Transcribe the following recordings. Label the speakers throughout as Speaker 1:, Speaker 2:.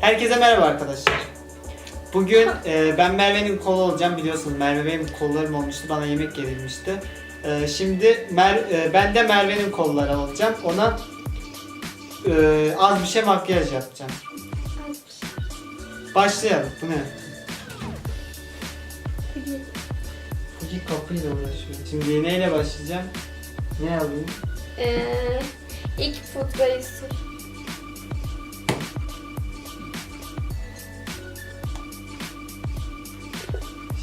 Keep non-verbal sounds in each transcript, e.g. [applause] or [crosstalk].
Speaker 1: Herkese merhaba arkadaşlar. Bugün e, ben Merve'nin kolu olacağım biliyorsunuz Merve benim kollarım olmuştu bana yemek yedirmişti. E, şimdi Mer, e, ben de Merve'nin kolları olacağım ona e, az bir şey makyaj yapacağım. Başlayalım bu ne? Fuji kapıyla uğraşıyor. Şimdi neyle başlayacağım? Ne alayım?
Speaker 2: Ee, ilk pudrayı.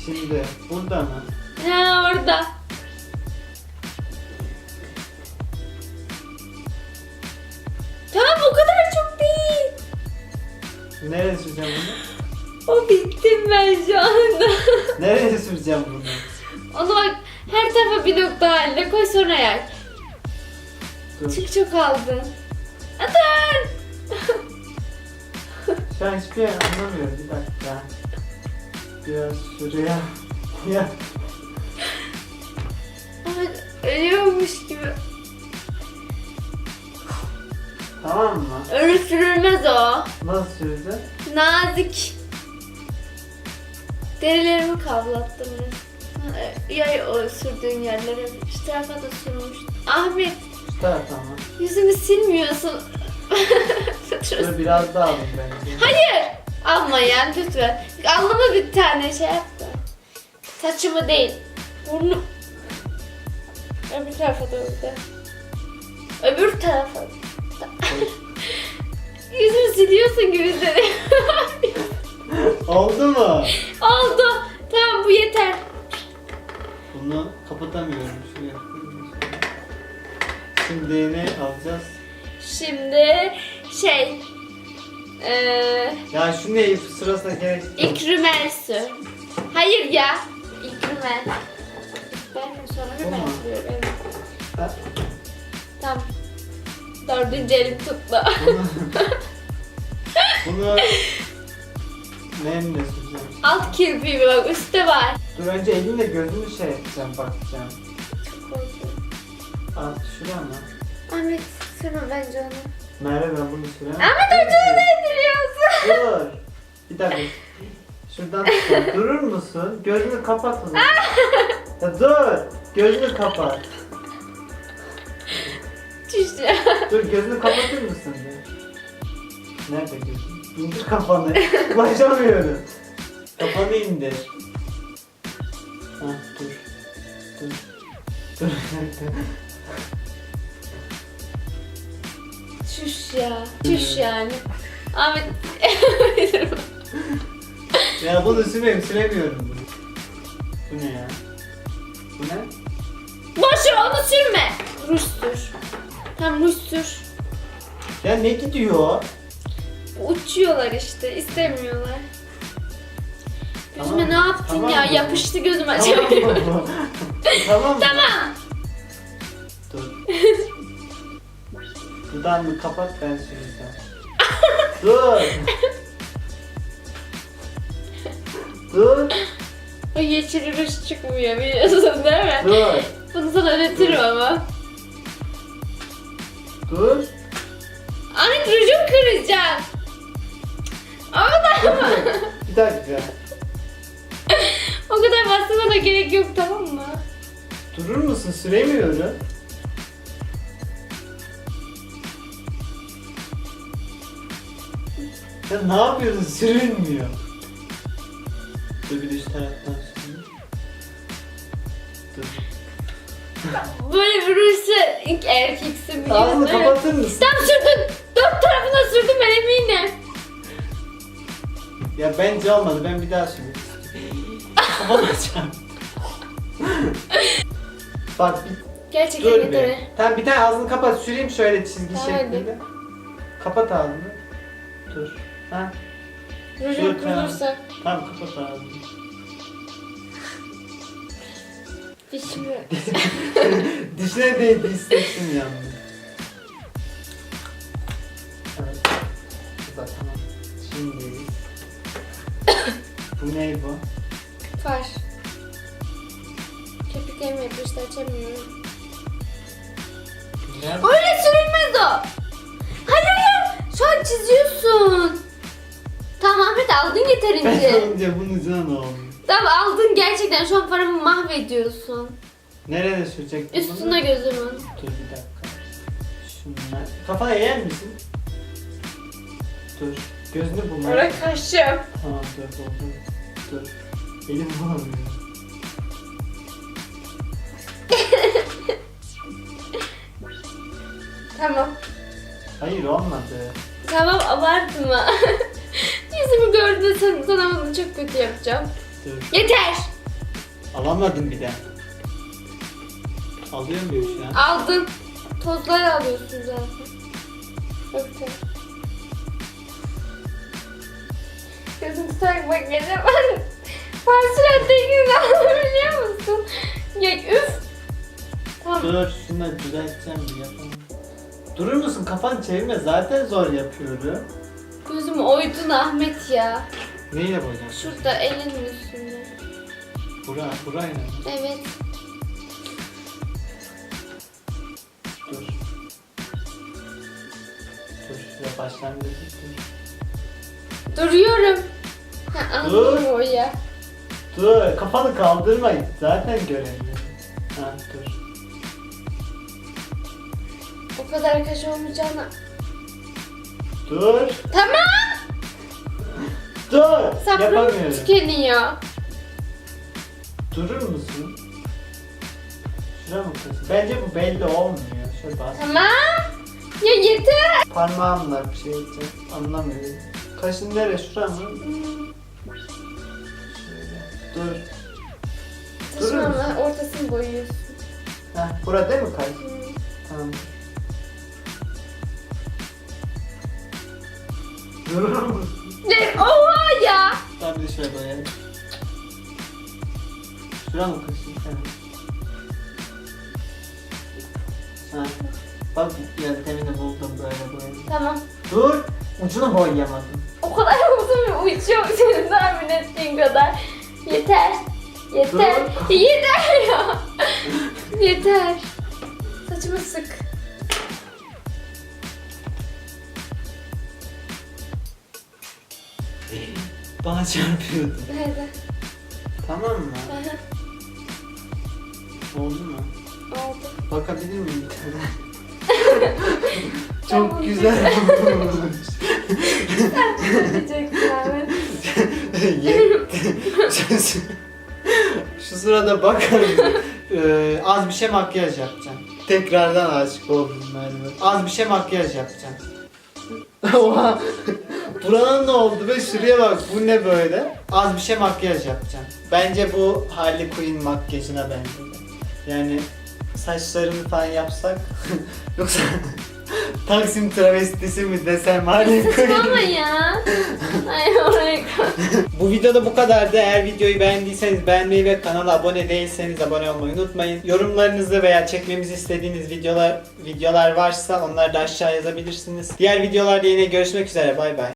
Speaker 1: Şimdi burada mı?
Speaker 2: Ha orada. Tamam o kadar çok değil.
Speaker 1: Nereye süreceğim bunu?
Speaker 2: O bittim ben şu anda. [laughs]
Speaker 1: Nereye süreceğim bunu?
Speaker 2: Onu bak her tarafa bir nokta halinde koy sonra yak.
Speaker 1: Dur.
Speaker 2: Çok çok aldın. Atın.
Speaker 1: Şu an hiçbir şey anlamıyorum. Bir dakika. Biraz şuraya. Ya.
Speaker 2: Ama ölüyormuş gibi.
Speaker 1: Tamam mı?
Speaker 2: Öyle sürülmez o.
Speaker 1: Nasıl süreceğim?
Speaker 2: Nazik. Derilerimi kavlattım. Yay o sürdüğün yerlere. Şu tarafa da sürmüş. Ahmet
Speaker 1: Şu tarafa mı?
Speaker 2: yüzümü silmiyorsun.
Speaker 1: Dur biraz daha alayım bence.
Speaker 2: Hayır. Alma yani lütfen. Alnıma bir tane şey yaptı. Saçımı değil. Burnu. Öbür tarafa doğru da. Öbür tarafa. [laughs] Yüzümü siliyorsun gibi hissediyorum.
Speaker 1: Oldu mu?
Speaker 2: Oldu. Tamam bu yeter.
Speaker 1: Bunu kapatamıyorum. Şuraya koyayım. Şimdi ne alacağız?
Speaker 2: Şimdi şey eee
Speaker 1: Ya şu ne sırasına gerek
Speaker 2: ilk rümel sür. Hayır ya. İlk rümel. Ben mi sonra rümel
Speaker 1: mu?
Speaker 2: sürüyorum. Evet.
Speaker 1: Ha,
Speaker 2: Tamam. Dördüncü elim tuttu.
Speaker 1: Bunu... Bunu... [laughs] Neyle süreceğim?
Speaker 2: Alt kirpiği bak üstte var.
Speaker 1: Dur önce elimle gözümü şey yapacağım bakacağım.
Speaker 2: Çok korkuyorum.
Speaker 1: Al şuraya mı?
Speaker 2: Ahmet sürme bence onu.
Speaker 1: Merve ben bunu süremem.
Speaker 2: Ahmet ucunu değdiriyorsun.
Speaker 1: Dur. Bir dakika. Şuradan tutacağım. Durur musun? Gözünü kapat onu. ya dur. Gözünü kapat.
Speaker 2: Çüş ya.
Speaker 1: Dur gözünü kapatır mısın? bir? Nerede gözün? İndir kafanı. Ulaşamıyorum. Kafanı indir. Ha dur. Dur. Dur.
Speaker 2: Çüş ya. Çüş yani. Ahmet. [laughs]
Speaker 1: ya bunu süreyim süremiyorum bunu. Bu ne ya? Bu ne?
Speaker 2: Boş ver onu sürme. Ruj sür. Tam ruj sür.
Speaker 1: Ya ne gidiyor?
Speaker 2: Uçuyorlar işte. istemiyorlar. Gözüme
Speaker 1: Tamam,
Speaker 2: ne yaptın
Speaker 1: tamam
Speaker 2: ya?
Speaker 1: mı?
Speaker 2: Yapıştı gözüm
Speaker 1: Tamam tamam
Speaker 2: tamam. [laughs]
Speaker 1: Dur. Dudağını kapat ben süreceğim. [laughs] Dur. Dur.
Speaker 2: O yeşil ruj çıkmıyor biliyorsun değil mi?
Speaker 1: Dur.
Speaker 2: Bunu sana öğretirim ama.
Speaker 1: Dur.
Speaker 2: Ahmet rujumu kıracağım. Ama da
Speaker 1: Bir dakika. [laughs]
Speaker 2: o kadar bastırmana gerek yok tamam mı?
Speaker 1: Durur musun? Süremiyorum. Ya ne yapıyorsun? Sürülmüyor. Dur bir de şu taraftan. Dur.
Speaker 2: Böyle bir rujsa ilk erkeksin biliyorsun
Speaker 1: Ağzını
Speaker 2: değil mi?
Speaker 1: kapatır mısın?
Speaker 2: Tam sürdün. Dört tarafına sürdüm ben eminim.
Speaker 1: Ya bence olmadı. Ben bir daha süreyim. Kapatacağım. Bak bir
Speaker 2: Gerçekten
Speaker 1: dur
Speaker 2: yeter.
Speaker 1: bir. Tamam bir tane ağzını kapat. Süreyim şöyle çizgi
Speaker 2: Tamam,
Speaker 1: şeklinde. Kapat ağzını. Dur. Ha.
Speaker 2: Rujum
Speaker 1: Dur, tamam.
Speaker 2: kırılırsa
Speaker 1: Tamam kapat ağzını.
Speaker 2: dişimi... [laughs]
Speaker 1: Dişine değdi hissettim yalnız. Evet. Bu da tamam. Şimdi. bu ne bu?
Speaker 2: Far. Kirpiklerimi yapıştı açamıyorum. Öyle sürülmez o. Hayır hayır. Şu an çiziyorsun. De aldın yeterince.
Speaker 1: Önce bunun ucuna ne oldu?
Speaker 2: tamam aldın gerçekten şu an paramı mahvediyorsun.
Speaker 1: Nereye sürecektin bunu?
Speaker 2: Üstüne gözümün.
Speaker 1: Dur bir dakika. Şunlar. Kafana eğer misin? Dur. Gözünü bulma.
Speaker 2: Bırak kaşım.
Speaker 1: Tamam dur buldum. Dur. Elim bulamıyor.
Speaker 2: Tamam.
Speaker 1: Hayır olmadı.
Speaker 2: Tamam abartma. [laughs] Yüzümü gördüğünde sana, sana bunu çok kötü yapacağım.
Speaker 1: Dur.
Speaker 2: Yeter.
Speaker 1: Alamadım bir de. Alıyor muyum şu an?
Speaker 2: Aldın. Tozlar alıyorsun zaten. Öpte. Gözüm tutarak bak gece ben parçalar tekini alabiliyor musun? Ya üf. Tamam.
Speaker 1: Dur şunu düzelteceğim bir yapalım. Durur musun? Kafanı çevirme. Zaten zor yapıyorum.
Speaker 2: Gözüm oydun Ahmet ya.
Speaker 1: Neyle boyayacaksın?
Speaker 2: Şurada elinin üstünde.
Speaker 1: Bura, burayla mı?
Speaker 2: Evet.
Speaker 1: Dur. Dur şuraya başlangıcı dur.
Speaker 2: Duruyorum. Ha,
Speaker 1: Dur.
Speaker 2: o ya.
Speaker 1: Dur kafanı kaldırma. Zaten göremiyorum. Ha dur.
Speaker 2: O kadar kaş olmayacağına.
Speaker 1: Dur.
Speaker 2: Tamam.
Speaker 1: Dur.
Speaker 2: Sabrım
Speaker 1: Yapamıyorum.
Speaker 2: tükeniyor.
Speaker 1: Durur musun? Şura mı kız? Bence bu belli olmuyor. Şöyle bas.
Speaker 2: Tamam. Ya yeter.
Speaker 1: Parmağımla bir şey yapacağım. Anlamıyorum. Kaşın nere? Şura mı? Şöyle. Dur. Durur musun?
Speaker 2: ortasını boyuyorsun.
Speaker 1: Heh, burada değil mi kaş? Tamam.
Speaker 2: Ne? Oha ya.
Speaker 1: Tamam bir de şöyle boyayalım. Şura mı kaşın? Evet. Ha. Bak yöntemini buldum böyle boyayalım.
Speaker 2: Tamam.
Speaker 1: Dur! Ucunu boyayamadım.
Speaker 2: O kadar [laughs] uzun bir uç yok senin tahmin ettiğin kadar. Yeter. Yeter.
Speaker 1: Dur.
Speaker 2: Yeter ya. Yeter. Saçımı sık.
Speaker 1: Bana çarpıyordu.
Speaker 2: Nerede?
Speaker 1: Tamam mı? Oldu mu?
Speaker 2: Oldu.
Speaker 1: Bakabilir miyim?
Speaker 2: Tamam. [laughs]
Speaker 1: Çok güzel olmuş. [laughs] [laughs] Şu sırada bakar mısın? Ee, az bir şey makyaj yapacağım. Tekrardan aşık oldum Merve. Az bir şey makyaj yapacağım. Oha! Buranın ne oldu be? Şuraya bak. Bu ne böyle? Az bir şey makyaj yapacağım. Bence bu Harley Quinn makyajına benzedi. Yani saçlarını falan yapsak [laughs] yoksa [laughs] Taksim travestisi mi desem Harley Quinn
Speaker 2: Ama ya. Ay oraya
Speaker 1: bu videoda bu kadardı. Eğer videoyu beğendiyseniz beğenmeyi ve kanala abone değilseniz abone olmayı unutmayın. Yorumlarınızı veya çekmemizi istediğiniz videolar videolar varsa onları da aşağı yazabilirsiniz. Diğer videolarda yine görüşmek üzere. Bay bay.